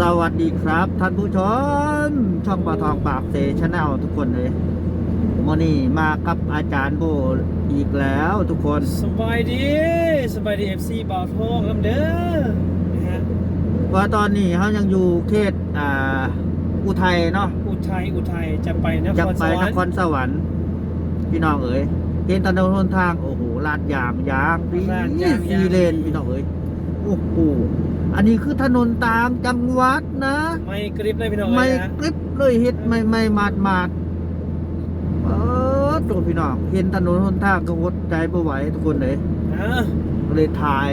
สวัสดีครับ ท่านผู้ชม ช่องปลาทองปากเซชแนลทุกคนเลยโมอนี่มากับอาจารย์โบอีกแล้วทุกคนสบายดีสบายดีเอฟซีบ่าวทองลำเด้อนะฮะว่าตอนนี้เขายังอยู่เขตอ่าอุทัยเนาะอุทัยอุทัยจะไปนคจะรไปสวรนรค์ครสวรรค์พี่น้องเอ๋ยเห็นถนนหนทางโอ้โหลาดยางยางดีซีเลนพี่น้องเอ๋ยโอ้โห อันนี้คือถนนต่างจังหวัดนะ ไม่กริบเลยพี่น้องไม่เลยนะกริบเลยเฮ็ดไม่ไม่มาดมาดเออตัวพี่น้องเห็นถนนหนทางก็อดใจบ่ไหวทุกคนเลยนะก็เลยถ่าย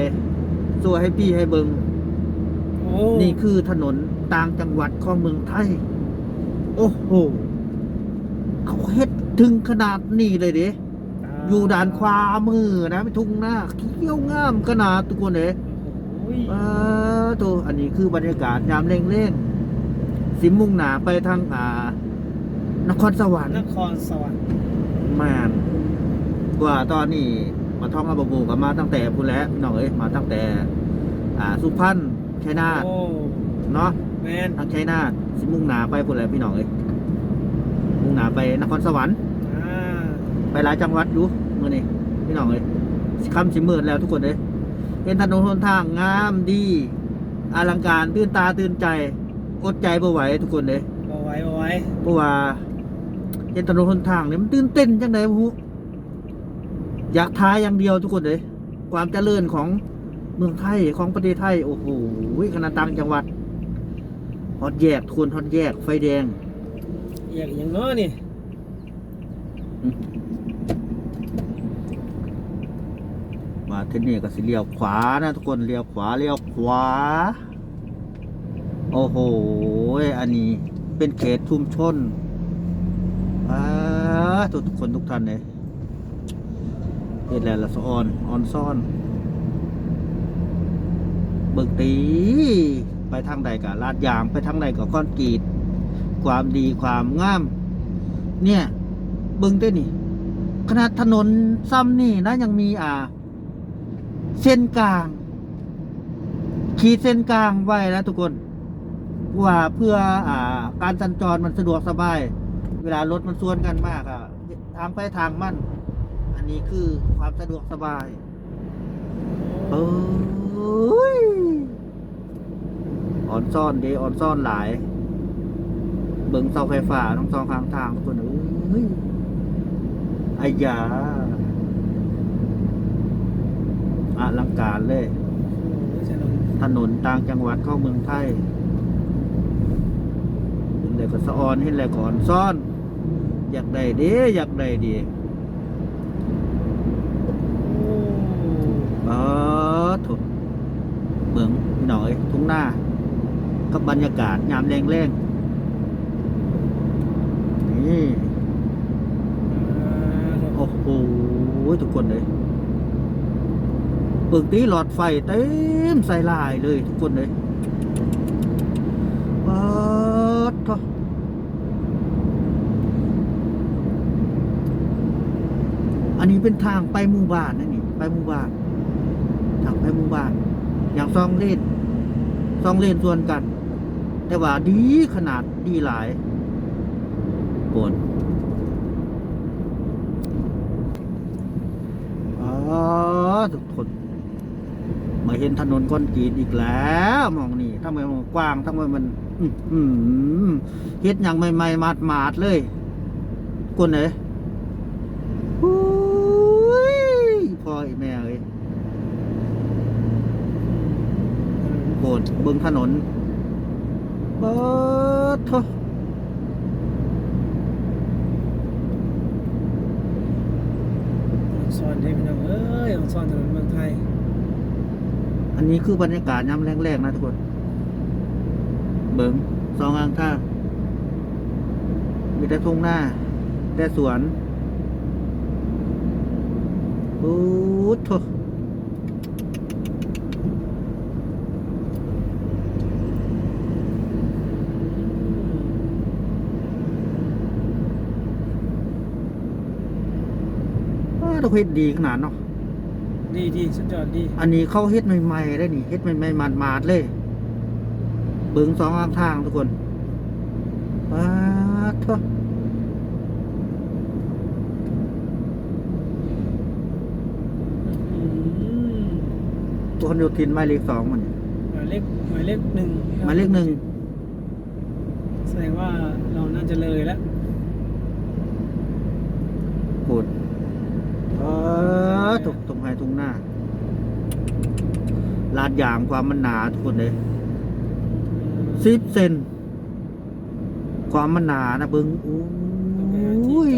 ส่วยให้พี่ให้เบิงโอ้นี่คือถนนต่างจังหวัดของเมืองไทย โอ้โหเขาเฮ็ดถึงขนาดนี้เลยเด้อยู่ด้านขวามือนะไม่ทุ่งหน้าเขี้ยวงามขนาดทุกคนเลย โอ้ยเออตัวอันนี้คือบรรยากาศยามเร่งเร่งๆสิมุ่งหนาไปทางอ่านครสวรรค์นครสวรรค์แมนกว่าตอนนี้มาท่องอาบบูกันมาตั้งแต่พูนแหล้วน้องเอ้ยมาตั้งแต่ อ่า สุพรรณชัยนาทโอ้เนาะแมนทางชัยนาทสิมุ่งหนาไปพูนแหล้วพี่น้องเอ้ยมุ่งหนาไปนครสวรรค์อ่าไปหลายจังหวัดอยู่เมื่อนี้พี่น้องเอ้ยสิคำสิมืดแล้วทุกคนเลย เป็นถนนหนทางงามดีอลังการตื่นตาตื่นใจอดใจบ่ไหวทุกคนเลยเอาไว้เอาไว้เพราะว่าเห็นถนนหนทางเนี่ยมันตื่นเต้นจังไดบ่ฮู้อยากทายอย่างเดียวทุกคนเลยความเจริญของเมืองไทยของประเทศไทยโอ้โหขนาดต่างจังหวัดฮอดแยกทุกคนฮอดแยกไฟแดงอยากอย่างน้อยนี่ มา ที่นี่ก็สิเลี้ยวขวานะทุกคนเลี้ยวขวาเลี้ยวขวา โอ้โหอันนี้เป็นเขตชุมชนอ่าทุกทุกคนทุกท่านเลยเฮ็ดแล้วละสออนออนซ่อนเบิกตีไปทางใดกับลาดยางไปทางใดกับคอนกรีตความดีความงาม เนี่ย เบิ่งได้นี่ขนาดถนนซ้ำนี่นะยังมีอ่า เส้นกลาง ขีดเส้นกลางไว้นะทุกคนว่าเพื่ออ่า การสัญจรมันสะดวกสบาย เวลารถมันสวนกันมากอะทางไปทางมั่น อันนี้คือความสะดวกสบายเอ้ยออนซ่อนเดออนซ่อนหลาย เบิ่งเสาไฟฟ้าทั้งสองข้างทางทุกคนเอ้ยอายาอ ลังการเลยถนนถนนต่างจังหวัดเข้าเมืองไทยเห็นเลยก็สะออนเห็นเลยก่อนซ่อน อยากได้เดีอยากได้ดีโอ้เออถูกเมืองพี่หน่อย ทุ่งหน้ากับบรรยากาศยามแรงแรงๆนี่อ่าโอ้โหทุกคนเลย ปึกตีหลอดไฟเต็มใส่ลายเลยทุกคนเลยปัดทะอันนี้เป็นทางไปหมู่บ้านนะนี่ ไปหมู่บ้าน ทางไปหมู่บ้าน อย่างซองเล่นซองเล่นส่วนกัน แต่ว่าดีขนาดดีหลายโกนอ๋อทุกคน มาเห็นถนนคอนกรีตอีกแล้วมองนี่ทำไมมันกว้างทำไมมันอื้อหือเฮ็ดอย่างใหม่ๆมาดมาดเลยคนไหนอุ้ยพ่อแม่เอ้ยโกนเบิ่งถนนเปิดเถอะซ่อนให้พี่น้องเอ้ยออนซ่อนถนนเมืองไทย อันนี้คือบรรยากาศยามแรกๆนะทุกคน เบิงสองข้างท่างมีแต่ทุ่งหน้า แต่สวนปู๊ดโถอ้าวเราเฮ็ดดีขนาดเนาะ ดีดีสุดยอดดีอันนี้เขาเฮ็ดใหม่ๆได้นี่เฮ็ดใหม่ๆมาดๆเลยเบิ้งสองข้างทางทุกคนป้าดเถอะอืมตัวโยทินหมายเลขสองมันหมายเลขหมายเลขหนึ่งหมายเลขหนึ่งแสดงว่าเราน่าจะเลยแล้ว งหน้าลาดยางความมันหนาทุกคนเลยสิบเซนความมันหนานะเบิ้งอุ้ย